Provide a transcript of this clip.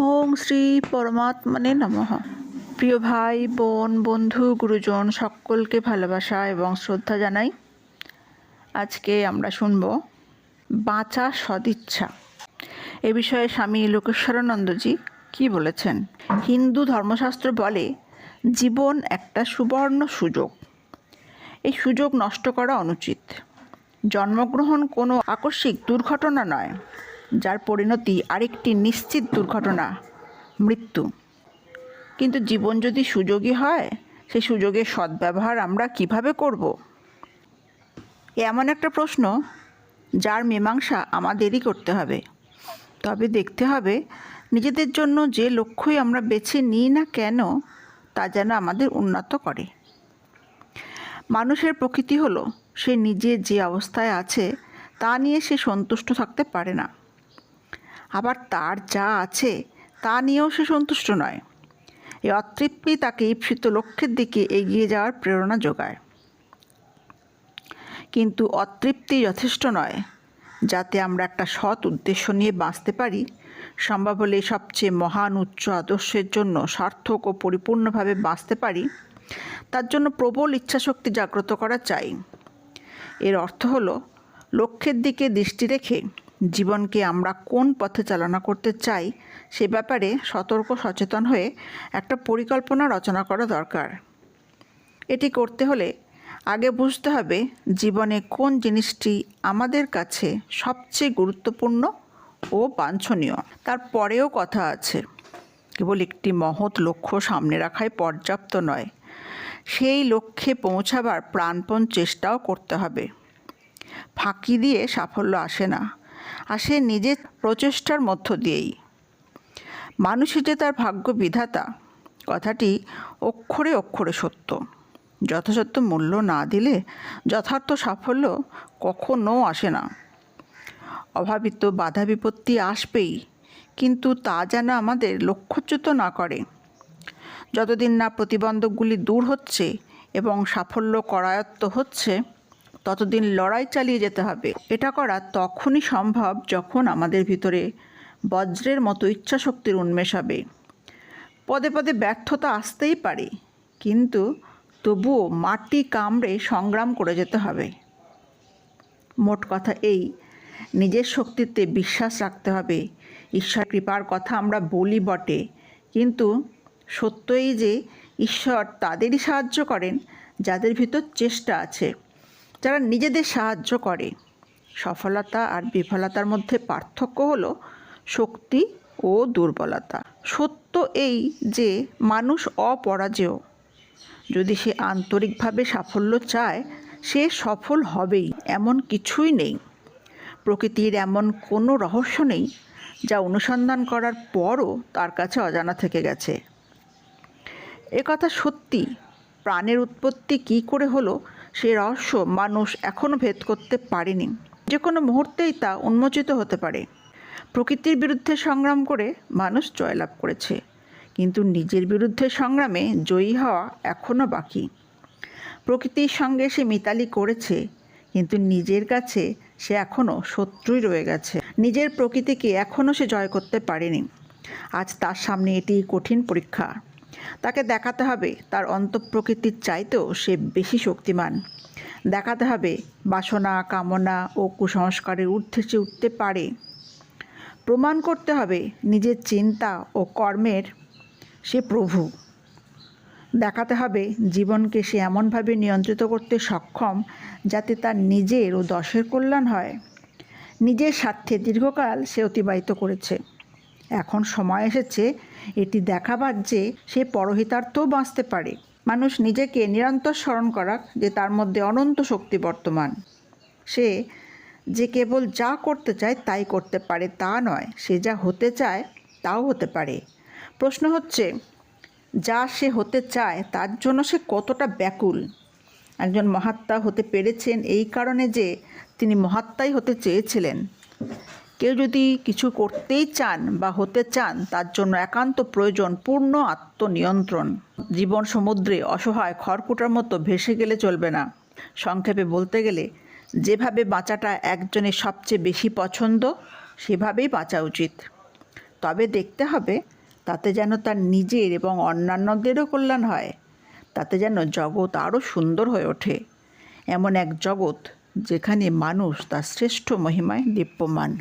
ওং শ্রী পরমাত্মনে নমঃ। প্রিয় ভাই, বোন, বন্ধু, গুরুজন, সকলকে ভালোবাসা এবং শ্রদ্ধা জানাই। আজকে আমরা শুনব বাঁচা সদিচ্ছা। এ বিষয়ে স্বামী লোকেশ্বরানন্দজি কি বলেছেন? হিন্দু ধর্মশাস্ত্র বলে, জীবন একটা সুবর্ণ সুযোগ। এই সুযোগ নষ্ট করা অনুচিত। জন্মগ্রহণ কোনো আকস্মিক দুর্ঘটনা নয়। যার পরিণতি আরেকটি নিশ্চিত দুর্ঘটনা, মৃত্যু। কিন্তু জীবন যদি সুযোগী হয় সেই সুযোগের সদ্ব্যবহার আমরা কীভাবে করব? এমন একটা প্রশ্ন যার মীমাংসা আমাদেরই করতে হবে। তবে দেখতে হবে নিজেদের জন্য যে লক্ষ্যই আমরা বেছে নিই না কেন, তা যেন আমাদের উন্নত করে। মানুষের প্রকৃতি হলো, সে নিজে যে অবস্থায় আছে, তা নিয়ে সে সন্তুষ্ট থাকতে পারে না। আবার তার যা আছে, তা নিয়েও সে সন্তুষ্ট নয়। এই অতৃপ্তি তাকে ঈপ্সিত লক্ষ্যের দিকে এগিয়ে যাওয়ার প্রেরণা যোগায়। কিন্তু অতৃপ্তি যথেষ্ট নয়। যাতে আমরা একটা সৎ উদ্দেশ্য নিয়ে বাঁচতে পারি, সম্ভব হলে সবচেয়ে মহান উচ্চ আদর্শের জন্য সার্থক ও পরিপূর্ণভাবে বাঁচতে পারি, তার জন্য প্রবল ইচ্ছাশক্তি জাগ্রত করা চাই। এর অর্থ হলো, লক্ষ্যের দিকে দৃষ্টি রেখে জীবনকে আমরা কোন পথে চালনা করতে চাই সে ব্যাপারে সতর্ক, সচেতন হয়ে একটা পরিকল্পনা রচনা করা দরকার। এটি করতে হলে আগে বুঝতে হবে জীবনে কোন জিনিসটি আমাদের কাছে সবচেয়ে গুরুত্বপূর্ণ ও বাঞ্ছনীয়। তারপরেও কথা আছে। কেবল একটি মহৎ লক্ষ্য সামনে রাখাই পর্যাপ্ত নয়। সেই লক্ষ্যে পৌঁছাবার প্রাণপণ চেষ্টাও করতে হবে। ফাঁকি দিয়ে সাফল্য আসে না। আসে নিজের প্রচেষ্টার মধ্য দিয়েই। মানুষই যে তার ভাগ্য বিধাতা। কথাটি অক্ষরে অক্ষরে সত্য। যথাযথ মূল্য না দিলে যথার্থ সাফল্য কখনো আসে না। অভাবিত বাধা বিপত্তি আসবেই, কিন্তু তা যেন আমাদের লক্ষ্যচ্যুত না করে। যতদিন না প্রতিবন্ধকগুলি দূর হচ্ছে এবং সাফল্য করায়ত্ত হচ্ছে ততদিন লড়াই চালিয়ে যেতে হবে। এটা করা তখনই সম্ভব যখন আমাদের ভিতরে বজ্রের মতো ইচ্ছাশক্তির উন্মেষ হবে। পদে পদে ব্যর্থতা আসতেই পারে, কিন্তু তবুও মাটি কামড়ে সংগ্রাম করে যেতে হবে। মোট কথা এই, নিজের শক্তিতে বিশ্বাস রাখতে হবে। ঈশ্বর কৃপার কথা আমরা বলি বটে, কিন্তু সত্যই যে, ঈশ্বর তাদেরই সাহায্য করেন, যাদের ভিতর চেষ্টা আছে। যারা নিজেদের সাহায্য করে, সফলতা আর বিফলতার মধ্যে পার্থক্য হলো শক্তি ও দুর্বলতা। সত্য এই যে মানুষ অপরাজেয়, যদি সে আন্তরিকভাবে সাফল্য চায়, সে সফল হবেই, এমন কিছুই নেই। প্রকৃতির এমন কোনো রহস্য নেই যা অনুসন্ধান করার পরও তার কাছে অজানা থেকে গেছে। এ কথা সত্যি। প্রাণের উৎপত্তি কী করে হলো সে রহস্য মানুষ এখনও ভেদ করতে পারেনি। যে কোনো মুহূর্তেই তা উন্মোচিত হতে পারে। প্রকৃতির বিরুদ্ধে সংগ্রাম করে মানুষ জয়লাভ করেছে, কিন্তু নিজের বিরুদ্ধে সংগ্রামে জয়ী হওয়া এখনও বাকি। প্রকৃতির সঙ্গে সে মিতালি করেছে, কিন্তু নিজের কাছে সে এখনও শত্রুই রয়ে গেছে। নিজের প্রকৃতিকে এখনও সে জয় করতে পারেনি। আজ তার সামনে এটি কঠিন পরীক্ষা। তাকে দেখাতে হবে, তার অন্তঃপ্রকৃতির চাইতেও সে বেশি শক্তিমান। দেখাতে হবে, বাসনা, কামনা ও কুসংস্কারের ঊর্ধ্বে সে উঠতে পারে। প্রমাণ করতে হবে, নিজের চিন্তা ও কর্মের সে প্রভু। দেখাতে হবে, জীবনকে সে এমনভাবে নিয়ন্ত্রিত করতে সক্ষম যাতে তার নিজের ও দশের কল্যাণ হয়। নিজের স্বার্থে দীর্ঘকাল সে অতিবাহিত করেছে। এখন সময় এসেছে এটি দেখাবার যে সে পরহিতার্থও বাঁচতে পারে। মানুষ নিজেকে নিরন্তর স্মরণ করাক যে তার মধ্যে অনন্ত শক্তি বর্তমান। সে যে কেবল যা করতে চায় তাই করতে পারে, তা নয়, সে যা হতে চায় তাও হতে পারে। প্রশ্ন হচ্ছে, যা সে হতে চায় তার জন্য সে কতটা ব্যাকুল? একজন মহাত্মা হতে পেরেছেন এই কারণে যে তিনি মহাত্মাই হতে চেয়েছিলেন। কেউ যদি কিছু করতেই চান বা হতে চান, তার জন্য একান্ত প্রয়োজন পূর্ণ আত্মনিয়ন্ত্রণ। জীবন সমুদ্রে অসহায় খড়কুটার মতো ভেসে গেলে চলবে না। সংক্ষেপে বলতে গেলে, যেভাবে বাঁচাটা একজনের সবচেয়ে বেশি পছন্দ, সেভাবেই বাঁচা উচিত। তবে দেখতে হবে, তাতে যেন তার নিজের এবং অন্যান্যদেরও কল্যাণ হয়, তাতে যেন জগৎ আরও সুন্দর হয়ে ওঠে। এমন এক জগৎ যেখানে মানুষ তার শ্রেষ্ঠ মহিমায় দীপ্যমান।